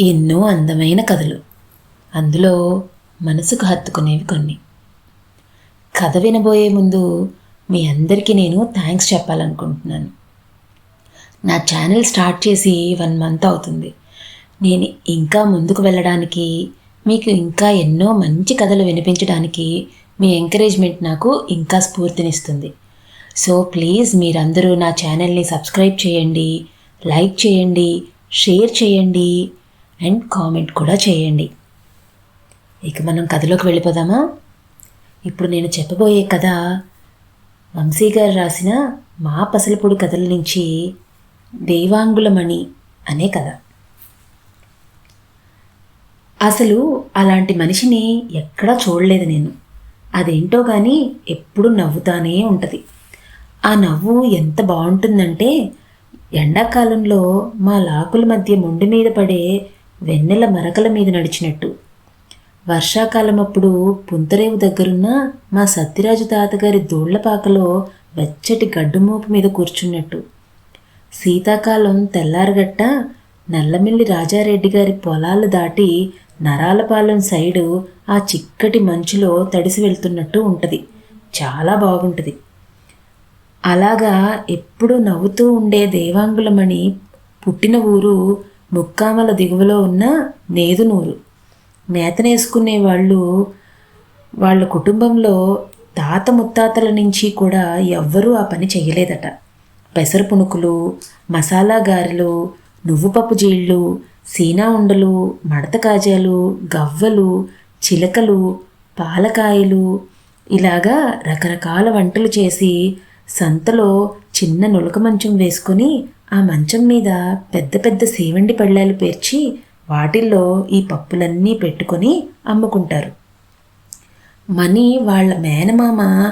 ఎన్నో అందమైన కథలు. అందులో మనసుకు హత్తుకునేవి కొన్ని. కథ వినబోయే ముందు మీ అందరికీ నేను థ్యాంక్స్ చెప్పాలనుకుంటున్నాను. నా ఛానల్ స్టార్ట్ చేసి వన్ మంత్ అవుతుంది. నేను ఇంకా ముందుకు వెళ్ళడానికి మీకు ఇంకా ఎన్నో మంచి కథలు వినిపించడానికి మీ ఎంకరేజ్మెంట్ నాకు ఇంకా స్ఫూర్తినిస్తుంది. సో ప్లీజ్ మీరందరూ నా ఛానల్ని సబ్స్క్రైబ్ చేయండి లైక్ చేయండి షేర్ చేయండి. అండ్ కామెంట్ కూడా చేయండి. ఇక మనం కథలోకి వెళ్ళిపోదామా? ఇప్పుడు నేను చెప్పబోయే కథ వంశీ గారు రాసిన మా పసలపొడి కథల నుంచి దేవాంగులమణి అనే కథ. అసలు అలాంటి మనిషిని ఎక్కడా చూడలేదు నేను. అదేంటో కానీ ఎప్పుడు నవ్వుతానే ఉంటుంది. ఆ నవ్వు ఎంత బాగుంటుందంటే ఎండాకాలంలో మా లాకుల మధ్య మొండి మీద పడే వెన్నెల మరకల మీద నడిచినట్టు. వర్షాకాలం అప్పుడు పుంతరేవు దగ్గరున్న మా సత్యరాజు తాతగారి దూళ్ళపాకలో వెచ్చటి గడ్డుమోపు మీద కూర్చున్నట్టు. శీతాకాలం తెల్లారగట్ట నల్లమిల్లి రాజారెడ్డి గారి పొలాలు దాటి నరాలపాలెం సైడు ఆ చిక్కటి మంచులో తడిసి వెళ్తున్నట్టు ఉంటుంది. చాలా బాగుంటుంది. అలాగా ఎప్పుడు నవ్వుతూ ఉండే దేవాంగులమణి పుట్టిన ఊరు ముక్కామల దిగువలో ఉన్న నేదునూరు. మేతనేసుకునే వాళ్ళు వాళ్ళ కుటుంబంలో తాత ముత్తాతల నుంచి కూడా ఎవ్వరూ ఆ పని చేయలేదట పెసర పుణుకులు మసాలా గారెలు నువ్వు పప్పు జీళ్ళు సీనా ఉండలు మడత కాజాలు గవ్వలు చిలకలు పాలకాయలు ఇలాగా రకరకాల వంటలు చేసి సంతలో చిన్న నులక మంచం వేసుకొని ఆ మంచం మీద పెద్ద పెద్ద సేవండి పళ్ళాలు పేర్చి వాటిల్లో ఈ పప్పులన్నీ పెట్టుకొని అమ్ముకుంటారు. మణి వాళ్ళ మేనమామ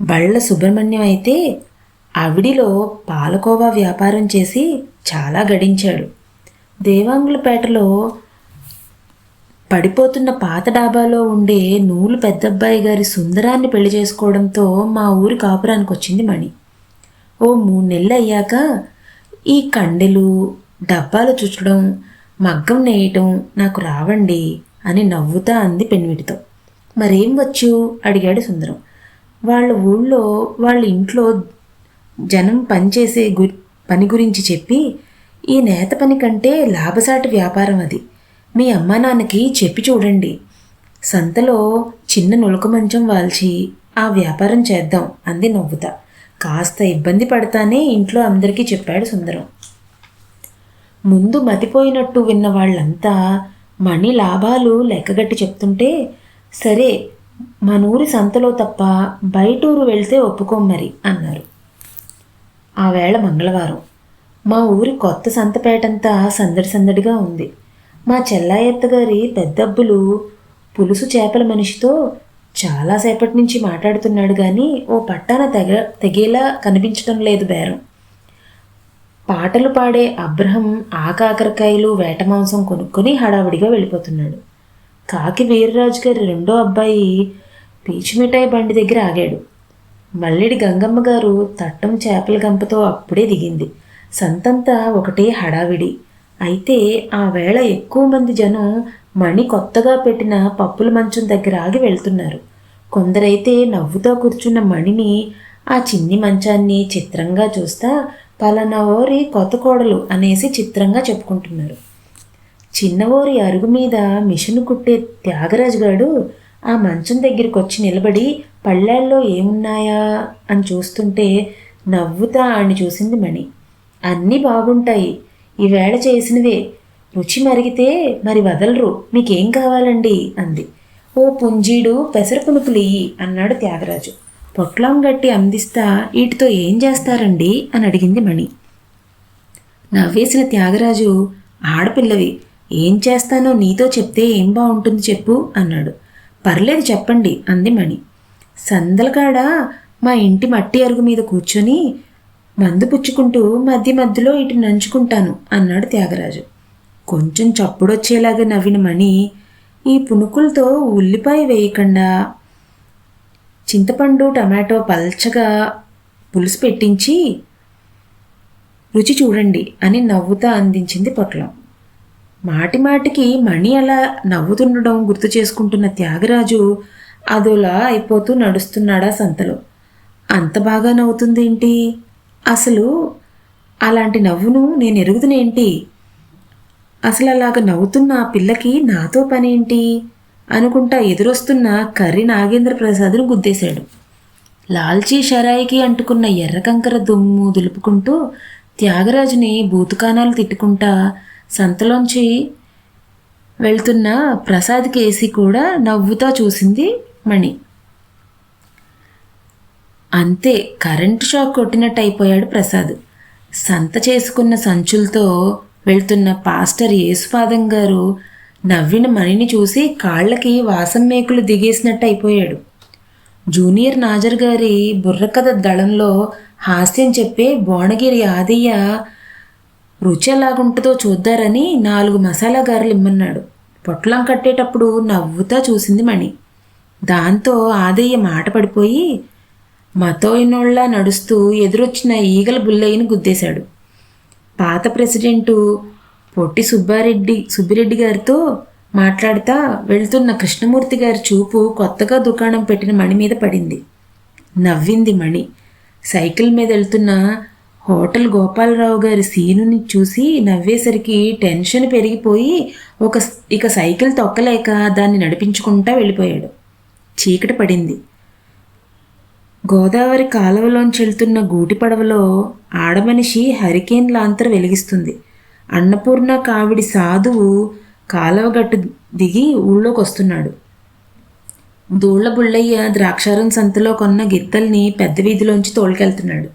బళ్ళ సుబ్రహ్మణ్యం అయితే అవిడిలో పాలకోవా వ్యాపారం చేసి చాలా గడించాడు. దేవాంగులపేటలో పడిపోతున్న పాత డాబాలో ఉండే నూలు పెద్దబ్బాయి గారి సుందరాన్ని పెళ్ళి చేసుకోవడంతో మా ఊరి కాపురానికి వచ్చింది మణి. ఓ మూడు నెలలు అయ్యాక ఈ కండెలు డబ్బాలు చుట్టడం మగ్గం నేయటం నాకు రావండి అని నవ్వుతా అంది పెన్విటితో. మరేం వచ్చు? అడిగాడు సుందరం. వాళ్ళ ఊళ్ళో వాళ్ళ ఇంట్లో జనం పనిచేసే గు పని గురించి చెప్పి ఈ నేత పని కంటే లాభసాటి వ్యాపారం అది. మీ అమ్మా నాన్నకి చెప్పి చూడండి. సంతలో చిన్న నులక మంచం వాల్చి ఆ వ్యాపారం చేద్దాం అంది నవ్వుతా. కాస్త ఇబ్బంది పడతానే ఇంట్లో అందరికీ చెప్పాడు సుందరం. ముందు మతిపోయినట్టు విన్న వాళ్ళంతా మణి లాభాలు లెక్కగట్టి చెప్తుంటే సరే మనూరి సంతలో తప్ప బయటూరు వెళ్తే ఒప్పుకోమరి అన్నారు. ఆ వేళ మంగళవారం. మా ఊరి కొత్త సంతపేటంతా సందడి సందడిగా ఉంది. మా చెల్లాయత్తగారి పెద్దబ్బులు పులుసు చేపల మనిషితో చాలాసేపటి నుంచి మాట్లాడుతున్నాడు కానీ ఓ పట్టాన తెగ తెగేలా కనిపించడం లేదు బేరం. పాటలు పాడే అబ్రహం ఆకాకరకాయలు వేట మాంసం కొనుక్కొని హడావిడిగా వెళ్ళిపోతున్నాడు. కాకి వీర్రాజు గారి రెండో అబ్బాయి పీచు మిఠాయి బండి దగ్గర ఆగాడు. మల్లిడి గంగమ్మ గారు తట్టం చేపల గంపతో అప్పుడే దిగింది. సంతంతా ఒకటే హడావిడి. అయితే ఆ వేళ ఎక్కువ మంది జనం మణి కొత్తగా పెట్టిన పప్పుల మంచం దగ్గర ఆగి వెళ్తున్నారు. కొందరైతే నవ్వుతో కూర్చున్న మణిని ఆ చిన్ని మంచాన్ని చిత్రంగా చూస్తా పలానా ఓరి కొత్త కోడలు అనేసి చిత్రంగా చెప్పుకుంటున్నారు. చిన్నవోరి అరుగు మీద మిషన్ కుట్టే త్యాగరాజు గారు ఆ మంచం దగ్గరికి వచ్చి నిలబడి పళ్ళాల్లో ఏమున్నాయా అని చూస్తుంటే నవ్వుతా అని చూసింది మణి. అన్నీ బాగుంటాయి. ఈవేళ చేసినవే. రుచి మరిగితే మరి వదలరు. మీకేం కావాలండి? అంది. ఓ పుంజీడు పెసరపునుకులియ్యి అన్నాడు త్యాగరాజు. పొట్లం గట్టి అందిస్తా వీటితో ఏం చేస్తారండి? అని అడిగింది మణి. నవ్వేసిన త్యాగరాజు ఆడపిల్లవి ఏం చేస్తానో నీతో చెప్తే ఏం బాగుంటుంది చెప్పు అన్నాడు. పర్లేదు చెప్పండి అంది మణి. సందలకాడ మా ఇంటి మట్టి అరుగు మీద కూర్చొని మందు పుచ్చుకుంటూ మధ్య మధ్యలో ఇటు నంచుకుంటాను అన్నాడు త్యాగరాజు. కొంచెం చప్పుడొచ్చేలాగా నవ్విన మణి ఈ పునుకులతో ఉల్లిపాయ వేయకుండా చింతపండు టమాటో పల్చగా పులుసు పెట్టించి రుచి చూడండి అని నవ్వుతా అందించింది పొట్లం. మాటి మాటికి మణి అలా నవ్వుతుండడం గుర్తు చేసుకుంటున్న త్యాగరాజు అదోలా అయిపోతూ నడుస్తున్నాడా సంతలో. అంత బాగా నవ్వుతుందేంటి? అసలు అలాంటి నవ్వును నేను ఎరుగుతునేంటి అసలు అలాగ నవ్వుతున్న ఆ పిల్లకి నాతో పనేంటి? అనుకుంటా ఎదురొస్తున్న కర్రి నాగేంద్ర ప్రసాద్ను గుద్దేశాడు. లాల్చీ షరాయికి అంటుకున్న ఎర్ర కంకర దుమ్ము దులుపుకుంటూ త్యాగరాజుని బూతుకానాలు తిట్టుకుంటా సంతలోంచి వెళ్తున్న ప్రసాద్ కేసి కూడా నవ్వుతా చూసింది మణి. అంతే కరెంటు షాక్ కొట్టినట్టు అయిపోయాడు ప్రసాద్. సంత చేసుకున్న సంచులతో వెళ్తున్న పాస్టర్ యేసుపాదం గారు నవ్విన మణిని చూసి కాళ్ళకి వాసం మేకులు దిగేసినట్టు అయిపోయాడు జూనియర్ నాజర్ గారి బుర్రకథ దళంలో హాస్యం చెప్పే భువనగిరి ఆదయ్య రుచి ఎలాగుంటుందో చూద్దారని నాలుగు మసాలా గారెలు ఇమ్మన్నాడు. పొట్లం కట్టేటప్పుడు నవ్వుతా చూసింది మణి. దాంతో ఆదయ్య మాట పడిపోయి మతోయినోళ్ళా నడుస్తూ ఎదురొచ్చిన ఈగల బుల్లయ్యని గుద్దేశాడు. పాత ప్రెసిడెంటు పొట్టి సుబ్బారెడ్డి సుబ్బిరెడ్డి గారితో మాట్లాడుతా వెళ్తున్న కృష్ణమూర్తి గారి చూపు కొత్తగా దుకాణం పెట్టిన మణి మీద పడింది. నవ్వింది మణి. సైకిల్ మీద వెళ్తున్న హోటల్ గోపాలరావు గారి సీనుని చూసి నవ్వేసరికి టెన్షన్ పెరిగిపోయి ఒక ఇక సైకిల్ తొక్కలేక దాన్ని నడిపించుకుంటా వెళ్ళిపోయాడు. చీకటి పడింది. గోదావరి కాలువలోంచి వెళ్తున్న గూటి పడవలో ఆడమనిషి హరికేన్ లాంతర వెలిగిస్తుంది. అన్నపూర్ణ కావిడి సాధువు కాలువగట్టు దిగి ఊళ్ళోకి వస్తున్నాడు దూళ్ళ బుళ్ళయ్య ద్రాక్షారం సంతలో కొన్న గిత్తల్ని పెద్ద వీధిలోంచి తోలుకెళ్తున్నాడు.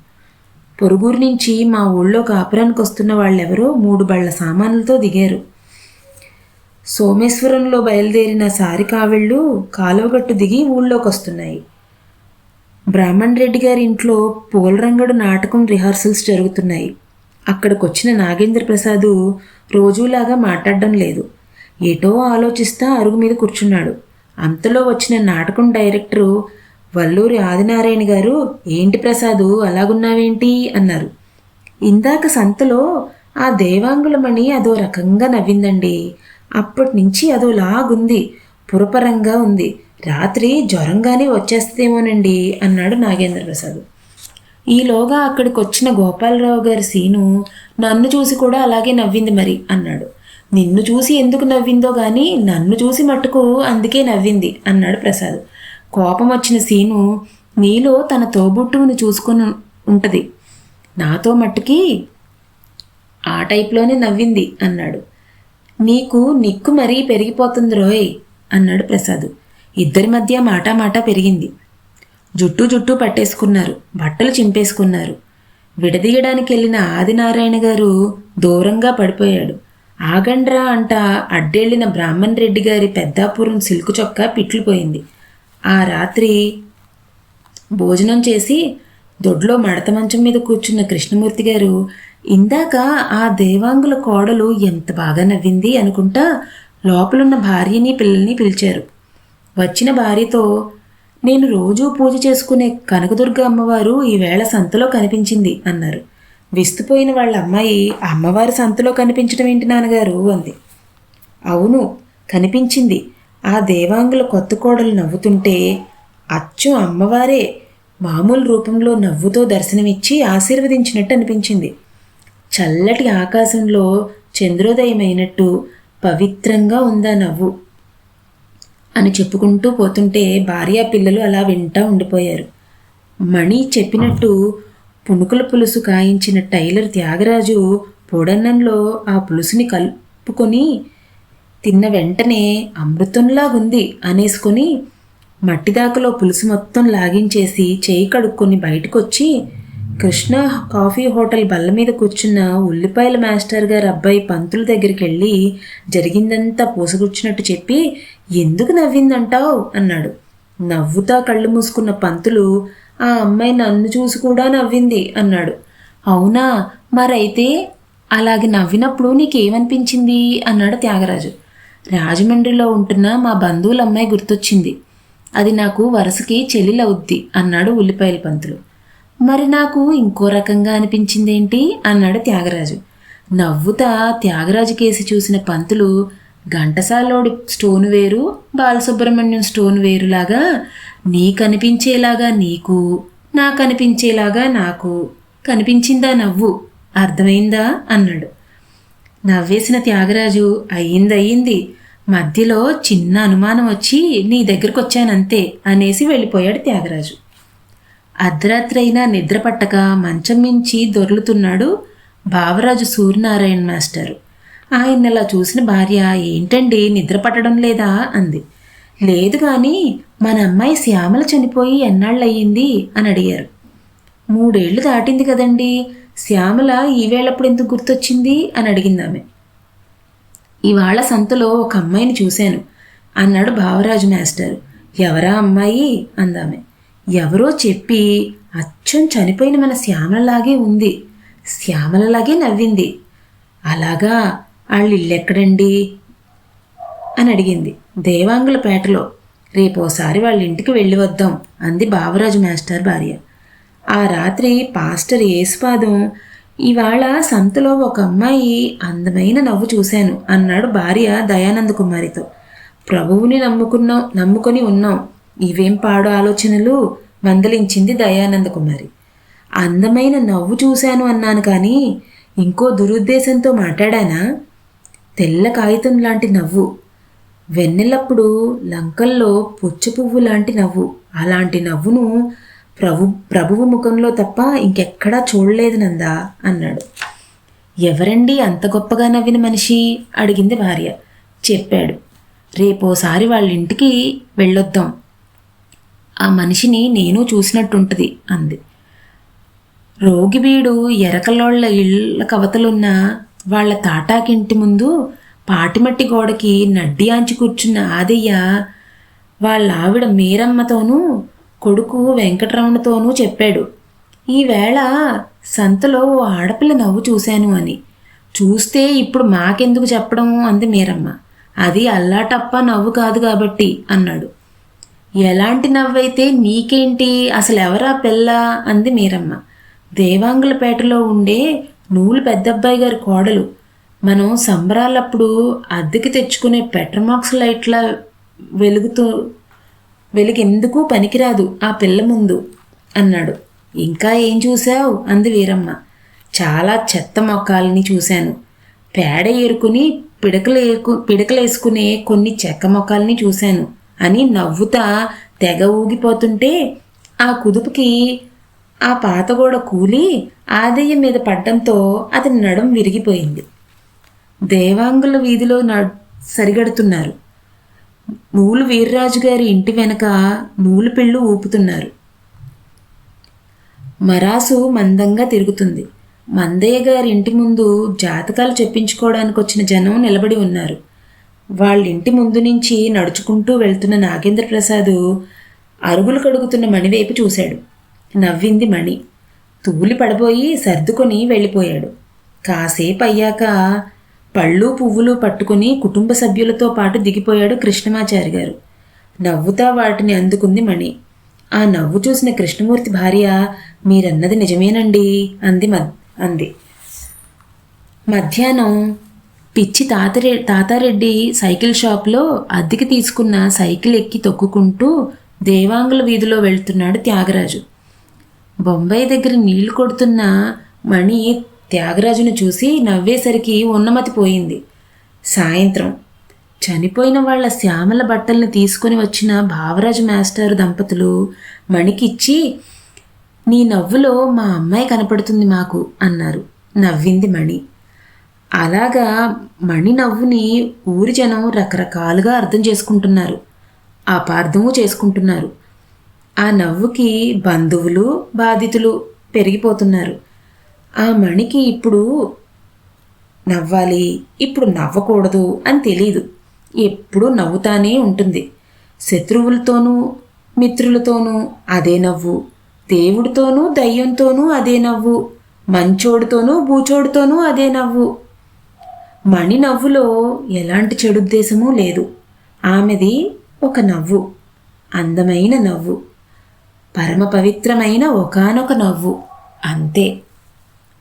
పొరుగురు నుంచి మా ఊళ్ళో కాపురానికి వస్తున్న వాళ్ళెవరో మూడు బళ్ళ సామాన్లతో దిగారు. సోమేశ్వరంలో బయలుదేరిన సారి కావిళ్ళు కాలువగట్టు దిగి ఊళ్ళోకి వస్తున్నాయి బ్రాహ్మణ్ రెడ్డి గారి ఇంట్లో పూలరంగడు నాటకం రిహార్సల్స్ జరుగుతున్నాయి. అక్కడికి వచ్చిన నాగేంద్ర ప్రసాద్ రోజులాగా మాట్లాడడం లేదు. ఏటో ఆలోచిస్తా అరుగు మీద కూర్చున్నాడు. అంతలో వచ్చిన నాటకం డైరెక్టరు వల్లూరి ఆదినారాయణ గారు ఏంటి ప్రసాదు అలాగున్నావేంటి? అన్నారు. ఇందాక సంతలో ఆ దేవాంగులమణి అదో రకంగా నవ్విందండి. అప్పటి నుంచి అదోలాగుంది. పురపరంగా ఉంది. రాత్రి జ్వరంగానే వచ్చేస్తేమోనండి అన్నాడు నాగేంద్ర ప్రసాద్ ఈలోగా అక్కడికి వచ్చిన గోపాలరావు గారి సీను నన్ను చూసి కూడా అలాగే నవ్వింది మరి అన్నాడు. నిన్ను చూసి ఎందుకు నవ్విందో గాని నన్ను చూసి మట్టుకు అందుకే నవ్వింది అన్నాడు ప్రసాద్. కోపం వచ్చిన సీను నీలో తన తోబుట్టువుని చూసుకొని ఉంటుంది. నాతో మట్టుకి ఆ టైప్లోనే నవ్వింది అన్నాడు. నీకు నిక్కు మరీ పెరిగిపోతుంది రోయ్ అన్నాడు ప్రసాద్. ఇద్దరి మధ్య మాటామాట పెరిగింది. జుట్టు జుట్టు పట్టేసుకున్నారు బట్టలు చింపేసుకున్నారు. విడదీయడానికి వెళ్ళిన ఆదినారాయణ గారు దూరంగా పడిపోయాడు. ఆగండ్రా అంట అడ్డెళ్ళిన బ్రాహ్మణ్ రెడ్డి గారి పెద్దాపురం సిల్కు చొక్కా పిట్లిపోయింది ఆ రాత్రి భోజనం చేసి దొడ్లో మడత మంచం మీద కూర్చున్న కృష్ణమూర్తి గారు ఇందాక ఆ దేవాంగుల కోడలు ఎంత బాగా నవ్వింది అనుకుంటా లోపలున్న భార్యని పిల్లల్ని పిలిచారు. వచ్చిన భార్యతో నేను రోజూ పూజ చేసుకునే కనకదుర్గ అమ్మవారు ఈవేళ సంతలో కనిపించింది అన్నారు. విస్తుపోయిన వాళ్ళ అమ్మాయి అమ్మవారి సంతలో కనిపించడం ఏంటి నాన్నగారు? అంది. అవును కనిపించింది. ఆ దేవాంగుల కొత్త కోడలు నవ్వుతుంటే అచ్చు అమ్మవారే మామూలు రూపంలో నవ్వుతో దర్శనమిచ్చి ఆశీర్వదించినట్టు అనిపించింది. చల్లటి ఆకాశంలో చంద్రోదయమైనట్టు పవిత్రంగా ఉందా నవ్వు? అని చెప్పుకుంటూ పోతుంటే భార్య పిల్లలు అలా వింటా ఉండిపోయారు. మణి చెప్పినట్టు పుణుకుల పులుసు కాయించిన టైలర్ త్యాగరాజు పొడన్నంలో ఆ పులుసుని కలుపుకొని తిన్న వెంటనే అమృతంలాగుంది అనేసుకొని మట్టిదాకలో పులుసు మొత్తం లాగించేసి చేయి కడుక్కొని బయటకొచ్చి కృష్ణ కాఫీ హోటల్ బల్ల మీద కూర్చున్న ఉల్లిపాయల మాస్టర్ గారు అబ్బాయి పంతుల దగ్గరికి వెళ్ళి జరిగిందంతా పూసగుచ్చినట్టు చెప్పి ఎందుకు నవ్విందంటావు? అన్నాడు. నవ్వుతా కళ్ళు మూసుకున్న పంతులు ఆ అమ్మాయి నన్ను చూసి కూడా నవ్వింది అన్నాడు. అవునా? మరైతే అలాగే నవ్వినప్పుడు నీకేమనిపించింది? అన్నాడు త్యాగరాజు. రాజమండ్రిలో ఉంటున్న మా బంధువుల అమ్మాయి గుర్తొచ్చింది. అది నాకు వరుసకి చెల్లిలవుద్ది అన్నాడు ఉల్లిపాయల పంతులు. మరి నాకు ఇంకో రకంగా అనిపించిందేంటి? అన్నాడు త్యాగరాజు. నవ్వుతా త్యాగరాజు కేసి చూసిన పంతులు ఘంటసాలోడి స్టోన్ వేరు బాలసుబ్రహ్మణ్యం స్టోన్ వేరులాగా నీ కనిపించేలాగా నీకు నాకనిపించేలాగా నాకు కనిపించిందా నవ్వు? అర్థమైందా? అన్నాడు. నవ్వేసిన త్యాగరాజు అయ్యింది అయ్యింది మధ్యలో చిన్న అనుమానం వచ్చి నీ దగ్గరకు వచ్చానంతే అనేసి వెళ్ళిపోయాడు త్యాగరాజు. అర్ధరాత్రైనా నిద్ర పట్టక మంచం మించి దొర్లుతున్నాడు బావరాజు సూర్యనారాయణ మాస్టరు. ఆయనలా చూసిన భార్య ఏంటండి నిద్ర పట్టడం లేదా? అంది. లేదు కానీ మన అమ్మాయి శ్యామల చనిపోయి ఎన్నాళ్ళయ్యింది? అని అడిగారు. మూడేళ్ళు దాటింది కదండి శ్యామల ఈవేళప్పుడు ఎందుకు గుర్తొచ్చింది? అని అడిగింది ఆమె ఇవాళ సంతలో ఒక అమ్మాయిని చూశాను అన్నాడు భావరాజు మాస్టర్. ఎవరా అమ్మాయి? అందామె. ఎవరో చెప్పి అచ్చం చనిపోయిన మన శ్యామలలాగే ఉంది. శ్యామలలాగే నవ్వింది. అలాగా వాళ్ళు ఇల్లెక్కడండి? అని అడిగింది దేవాంగులపేటలో. రేపోసారి వాళ్ళ ఇంటికి వెళ్ళి వద్దాం అంది బావరాజు మాస్టర్ భార్య. ఆ రాత్రి పాస్టర్ యేసుపాదం ఇవాళ సంతలో ఒక అమ్మాయి అందమైన నవ్వు చూశాను అన్నాడు భార్య దయానంద కుమారితో ప్రభువుని నమ్ముకున్నాం నమ్ముకొని ఉన్నాం. ఇవేం పాడు ఆలోచనలు? మందలించింది దయానంద కుమారి. అందమైన నవ్వు చూశాను అన్నాను కానీ ఇంకో దురుద్దేశంతో మాట్లాడానా? తెల్ల కాగితం లాంటి నవ్వు. వెన్నెలప్పుడు లంకల్లో పుచ్చ పువ్వు లాంటి నవ్వు. అలాంటి నవ్వును ప్రభు ప్రభువు ముఖంలో తప్ప ఇంకెక్కడా చూడలేదు నందా అన్నాడు. ఎవరండి అంత గొప్పగా నవ్విన మనిషి? అడిగింది భార్య. చెప్పాడు. రేపోసారి వాళ్ళ ఇంటికి వెళ్ళొద్దాం. ఆ మనిషిని నేను చూసినట్టుంటుంది అంది. రోగివీడు ఎరకలోళ్ళ ఇళ్ళ కవతలున్న వాళ్ళ తాటాకింటి ముందు పాటిమట్టి గోడకి నడ్డి ఆంచి కూర్చున్న ఆదయ్య వాళ్ళ ఆవిడ మీరమ్మతోనూ కొడుకు వెంకటరమణతోనూ చెప్పాడు. ఈవేళ సంతలో ఓ ఆడపిల్ల నవ్వు చూశాను అని. చూస్తే ఇప్పుడు మాకెందుకు చెప్పడం? అంది మీరమ్మ. అది అల్లాటప్ప నవ్వు కాదు కాబట్టి అన్నాడు. ఎలాంటి నవ్వైతే నీకేంటి? అసలు ఎవరా పిల్ల? అంది మీరమ్మ. దేవాంగులపేటలో ఉండే నూలు పెద్దబ్బాయి గారి కోడలు. మనం సంబరాలప్పుడు అద్దెకి తెచ్చుకునే పెట్రమాక్స్ లైట్ల వెలుగుతూ వెలుగెందుకు పనికిరాదు ఆ పిల్ల ముందు అన్నాడు. ఇంకా ఏం చూశావు? అంది వీరమ్మ. చాలా చెత్త మొక్కల్ని చూశాను. పేడ ఏరుకుని పిడకలు ఏరుకు పిడకలేసుకునే కొన్ని చెక్క మొక్కల్ని చూశాను. అని నవ్వుతా తెగ ఊగిపోతుంటే ఆ కుదుపుకి ఆ పాతగోడ కూలి ఆదయ్య మీద పడ్డంతో అతని నడుం విరిగిపోయింది. దేవాంగుల వీధిలో సరిగడుతున్నారు. మూలు వీర్రాజు గారి ఇంటి వెనక నూలు పిళ్ళు ఊపుతున్నారు. మరాసు మందంగా తిరుగుతుంది. మందయ్య గారి ఇంటి ముందు జాతకాలు చెప్పించుకోవడానికి వచ్చిన జనం నిలబడి ఉన్నారు. వాళ్ళ ఇంటి ముందు నుంచి నడుచుకుంటూ వెళ్తున్న నాగేంద్ర ప్రసాద్ అరుగులు కడుగుతున్న మణివైపు చూశాడు. నవ్వింది మణి. తూలి పడబోయి సర్దుకొని వెళ్ళిపోయాడు. కాసేపు అయ్యాక పళ్ళు పువ్వులు పట్టుకుని కుటుంబ సభ్యులతో పాటు దిగిపోయాడు కృష్ణమాచారి గారు. నవ్వుతా వాటిని అందుకుంది మణి. ఆ నవ్వు చూసిన కృష్ణమూర్తి భార్య మీరన్నది నిజమేనండి అంది అంది. మధ్యాహ్నం పిచ్చి తాతరే తాతారెడ్డి సైకిల్ షాప్లో అద్దెకి తీసుకున్న సైకిల్ ఎక్కి తొక్కుకుంటూ దేవాంగుల వీధిలో వెళ్తున్నాడు త్యాగరాజు. బొంబాయి దగ్గర నీళ్ళు కొడుతున్న మణి త్యాగరాజును చూసి నవ్వేసరికి ఉన్నమతి పోయింది. సాయంత్రం. చనిపోయిన వాళ్ళ శ్యామల బట్టల్ని తీసుకుని వచ్చిన భావరాజు మాస్టర్ దంపతులు మణికిచ్చి నీ నవ్వులో మా అమ్మాయి కనపడుతుంది మాకు అన్నారు. నవ్వింది మణి. అలాగా మణి నవ్వుని ఊరి జనం రకరకాలుగా అర్థం చేసుకుంటున్నారు. అపార్థము చేసుకుంటున్నారు. ఆ నవ్వుకి బంధువులు బాధితులు పెరిగిపోతున్నారు. ఆ మణికి ఇప్పుడు నవ్వాలి ఇప్పుడు నవ్వకూడదు అని తెలియదు ఎప్పుడూ నవ్వుతానే ఉంటుంది. శత్రువులతోనూ మిత్రులతోనూ అదే నవ్వు. దేవుడితోనూ దయ్యంతోనూ అదే నవ్వు. మంచోడితోనూ బూచోడితోనూ అదే నవ్వు. మణి నవ్వులో ఎలాంటి చెడుద్దేశమూ లేదు. ఆమెది ఒక నవ్వు అందమైన నవ్వు పరమ పవిత్రమైన ఒకనొక నవ్వు అంతే.